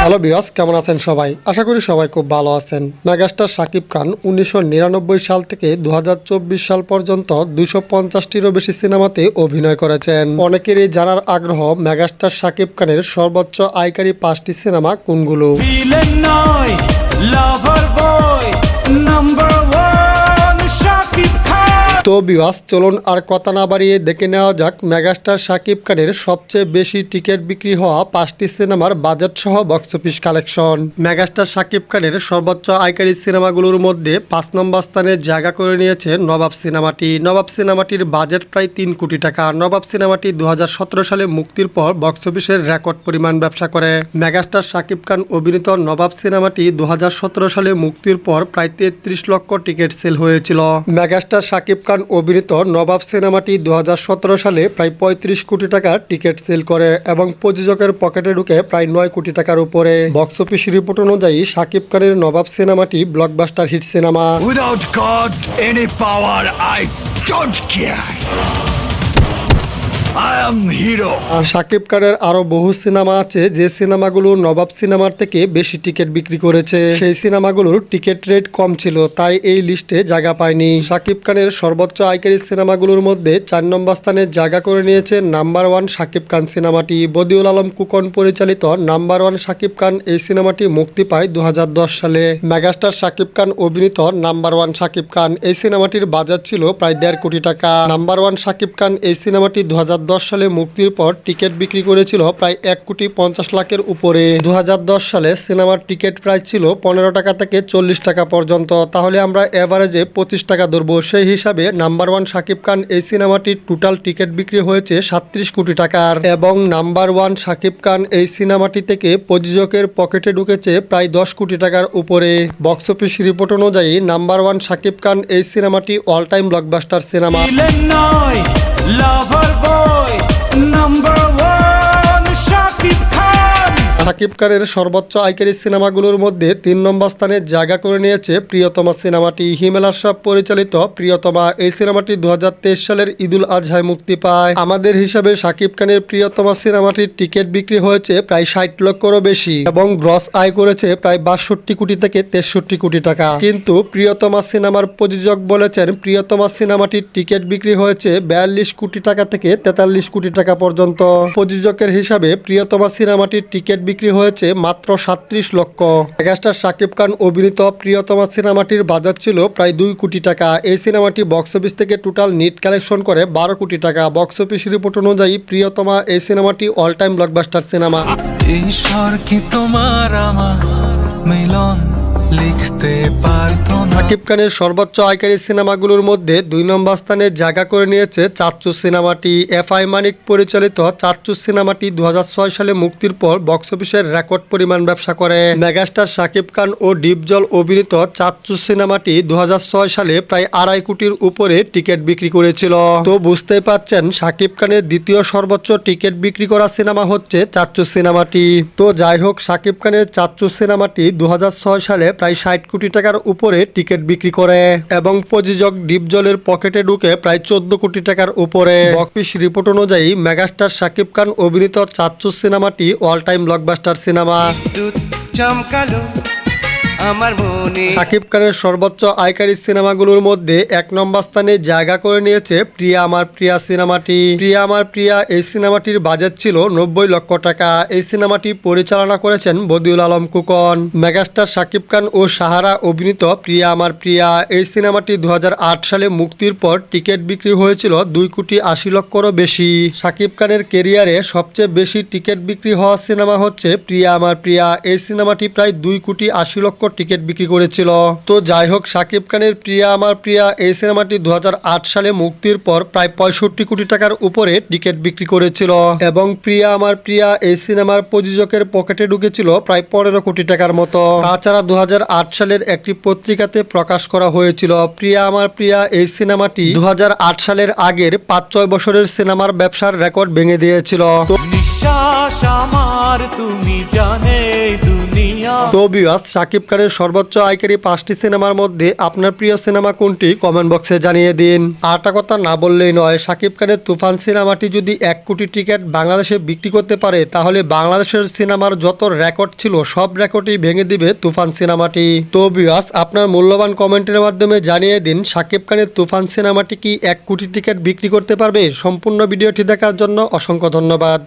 Hello বিয়াস কেমন আছেন সবাই? আশা করি সবাই খুব ভালো আছেন। মেগাস্টার শাকিব খান উনিশশো নিরানব্বই সাল থেকে দুহাজার চব্বিশ সাল পর্যন্ত দুশো পঞ্চাশটিরও বেশি সিনেমাতে অভিনয় করেছেন। অনেকেরই জানার আগ্রহ মেগাস্টার শাকিব খানের সর্বোচ্চ আয়কারী পাঁচটি সিনেমা কোনগুলো? Villain তো বিওয়াস চলুন আর কথা না বাড়িয়ে দেখে নেওয়া যাক মেগাস্টার শাকিব খানের সবচেয়ে বেশি টিকিট বিক্রি হওয়া পাঁচটি সিনেমার বাজেট সহ box office collection. Megastar Shakib খানের সর্বোচ্চ আয়কারী সিনেমাগুলোর মধ্যে পাঁচ নম্বর স্থানে জায়গা করে নিয়েছে নবাব সিনেমাটি। নবাব সিনেমাটির বাজেট প্রায় তিন কোটি টাকা। নবাব সিনেমাটি দু হাজার সতেরো সালে মুক্তির পর বক্স অফিসের রেকর্ড পরিমাণ ব্যবসা করে। মেগাস্টার শাকিব খান অভিনীত নবাব সিনেমাটি দু হাজার সতেরো সালে মুক্তির পর প্রায় তেত্রিশ লক্ষ টিকিট সেল হয়েছিল। মেগাস্টার শাকিব খান অভিনীত নবাব সিনেমাটি দুহাজার সতেরো সালে প্রায় পঁয়ত্রিশ কোটি টাকার টিকিট সেল করে এবং প্রযোজকের পকেটে ঢুকে প্রায় নয় কোটি টাকার উপরে বক্স অফিস রিপোর্ট অনুযায়ী শাকিব খানের নবাব সিনেমাটি blockbuster hit cinema without god any power I don't care. Shakib খানের আরও বহু সিনেমা আছে, যে সিনেমাগুলো নবাব সিনেমার থেকে বেশি টিকিট বিক্রি করেছে। সেই সিনেমাগুলোর টিকিট রেট কম ছিল, তাই এই লিস্টে জায়গা পায়নি। শাকিব খানের সর্বোচ্চ আয়কারী সিনেমাগুলোর মধ্যে চার নম্বর স্থানে জায়গা করে নিয়েছে নাম্বার ওয়ান শাকিব খান সিনেমাটি। বদিউল আলম কুকন পরিচালিত নাম্বার ওয়ান শাকিব খান এই সিনেমাটি মুক্তি পায় দু হাজার দশ সালে। মেগাস্টার শাকিব খান অভিনীত নাম্বার ওয়ান শাকিব খান এই সিনেমাটির বাজার ছিল প্রায় দেড় কোটি টাকা। নাম্বার ওয়ান শাকিব খান এই সিনেমাটি দু হাজার সালে মুক্তির পর টিকিট বিক্রি করেছিল প্রায় এক কোটি পঞ্চাশ লাখের উপরে। দু হাজার দশ সালে সিনেমার টিকিট প্রাইস ছিল পনেরো টাকা থেকে চল্লিশ টাকা পর্যন্ত। তাহলে আমরা এভারেজে পঁচিশ টাকা ধরবো। সেই হিসাবে নাম্বার ওয়ান শাকিব খান এই সিনেমাটির টোটাল টিকিট বিক্রি হয়েছে সাত্রিশ কোটি টাকার। এবং নাম্বার ওয়ান শাকিব খান এই সিনেমাটি থেকে প্রযোজকের পকেটে ঢুকেছে প্রায় দশ কোটি টাকার উপরে। বক্স অফিস রিপোর্ট অনুযায়ী নাম্বার ওয়ান শাকিব খান এই সিনেমাটি all time blockbuster cinema Shakib খানের সর্বোচ্চ আয়কারী সিনেমাগুলোর মধ্যে তিন নম্বর স্থানে জায়গা করে নিয়েছে প্রিয়তমা সিনেমাটি। হিমেল আশরাফ পরিচালিত প্রিয়তমা এই সিনেমাটি দু সালের ঈদুল আজহায় মুক্তি পায়। আমাদের হিসাবে শাকিব খানের প্রিয়তমা সিনেমাটির টিকিট বিক্রি হয়েছে প্রায় ষাট লক্ষরও বেশি এবং গ্রস আয় করেছে প্রায় বাষট্টি কোটি থেকে তেষট্টি কোটি টাকা। কিন্তু প্রিয়তমা সিনেমার প্রযোজক বলেছেন, প্রিয়তমা সিনেমাটির টিকিট বিক্রি হয়েছে বিয়াল্লিশ কোটি টাকা থেকে তেতাল্লিশ কোটি টাকা পর্যন্ত। প্রযোজকের হিসাবে প্রিয়তমা সিনেমাটির টিকিট বিক্রি হয়েছে মাত্র সাত্রিশ লক্ষ। মেগাস্টার শাকিব খান অভিনীত প্রিয়তমা সিনেমাটির বাজার ছিল প্রায় দুই কোটি টাকা। এই সিনেমাটি বক্স অফিস থেকে টোটাল নিট কালেকশন করে বারো কোটি টাকা। বক্স অফিস রিপোর্ট অনুযায়ী প্রিয়তমা এই সিনেমাটি অল টাইম ব্লকবাস্টার সিনেমা তোমার আমার মিলন লিখতে পারতো? শাকিব খানের সর্বোচ্চ আয়কারী সিনেমাগুলোর মধ্যে দুই নম্বর স্থানে জায়গা করে নিয়েছে চাচ্চু সিনেমাটি। এফ আই মানিক পরিচালিত চাচ্চু সিনেমাটি দু হাজার ছয় সালে মুক্তির পর বক্স অফিসের রেকর্ড পরিমাণ ব্যবসা করে। মেগাস্টার শাকিব খান ও ডিপজল অভিনীত চাচ্চু সিনেমাটি দু হাজার ছয় সালে প্রায় আড়াই কোটির উপরে টিকিট বিক্রি করেছিল। তো বুঝতেই পাচ্ছেন শাকিব খানের দ্বিতীয় সর্বোচ্চ টিকিট বিক্রি করা সিনেমা হচ্ছে চাচ্চু সিনেমাটি। তো যাই হোক শাকিব খানের চাচ্চু সিনেমাটি দু হাজার ছয় সালে প্রায় ষাট কোটি টাকার উপরে টিকিট বিক্রি করে এবং প্রযোজক ডিপজলের পকেটে ঢুকে প্রায় চোদ্দ কোটি টাকার উপরে। বকপিস রিপোর্ট অনুযায়ী মেগাস্টার শাকিব খান অভিনীত চাচ্চু সিনেমাটি অল টাইম ব্লকবাস্টার সিনেমা চমকালো। আমার মনে। শাকিব খানের সর্বোচ্চ আয়কারী সিনেমাগুলোর মধ্যে এক নম্বর স্থানে জায়গা করে নিয়েছে প্রিয়া আমার প্রিয়া সিনেমাটি। প্রিয়া আমার প্রিয়া, এই সিনেমাটির বাজেট ছিল নব্বই লক্ষ টাকা। এই সিনেমাটি পরিচালনা করেছেন বদিউল আলম কুকন মেগাস্টার শাকিব খান ও সাহারা অভিনীত প্রিয়া আমার প্রিয়া। এই সিনেমাটি দু হাজার আট সালে মুক্তির পর টিকিট বিক্রি হয়েছিল দুই কোটি আশি লক্ষরও বেশি। শাকিব খানের কেরিয়ারে সবচেয়ে বেশি টিকিট বিক্রি হওয়া সিনেমা হচ্ছে প্রিয়া আমার প্রিয়া। এই সিনেমাটি প্রায় দুই কোটি আশি লক্ষ টিকিট বিক্রি করেছিল। তো যাই হোক শাকিব খানের প্রিয়া আমার প্রিয়া এই সিনেমাটি দুহাজার আট সালে মুক্তির পর প্রায় পঁয়ষট্টি কোটি টাকার উপরে টিকিট বিক্রি করেছিল। এবং প্রিয়া আমার প্রিয়া এই সিনেমার প্রযোজকের পকেটে ঢুকেছিল প্রায় পনেরো কোটি টাকার মতো। তাছাড়া দু হাজার আট সালের একটি পত্রিকাতে প্রকাশ করা হয়েছিল, প্রিয়া আমার প্রিয়া, এই সিনেমাটি দু হাজার আট সালের আগের পাঁচ ছয় বছরের সিনেমার ব্যবসার রেকর্ড ভেঙে দিয়েছিল। তুমি জানে তো বিয়াস শাকিব খানের সর্বোচ্চ আয়কারী পাঁচটি সিনেমার মধ্যে আপনার প্রিয় সিনেমা কোনটি? কমেন্ট বক্সে জানিয়ে দিন। আরটা কথা না বললেই নয় শাকিব খানের তুফান সিনেমাটি যদি এক কোটি টিকিট বাংলাদেশে বিক্রি করতে পারে, তাহলে বাংলাদেশের সিনেমার যত রেকর্ড ছিল, সব রেকর্ডই ভেঙে দিবে তুফান সিনেমাটি। তো বিয়াস আপনার মূল্যবান কমেন্টের মাধ্যমে জানিয়ে দিন শাকিব খানের তুফান সিনেমাটি কি এক কোটি টিকিট বিক্রি করতে পারবে? সম্পূর্ণ ভিডিওটি দেখার জন্য অসংখ্য ধন্যবাদ।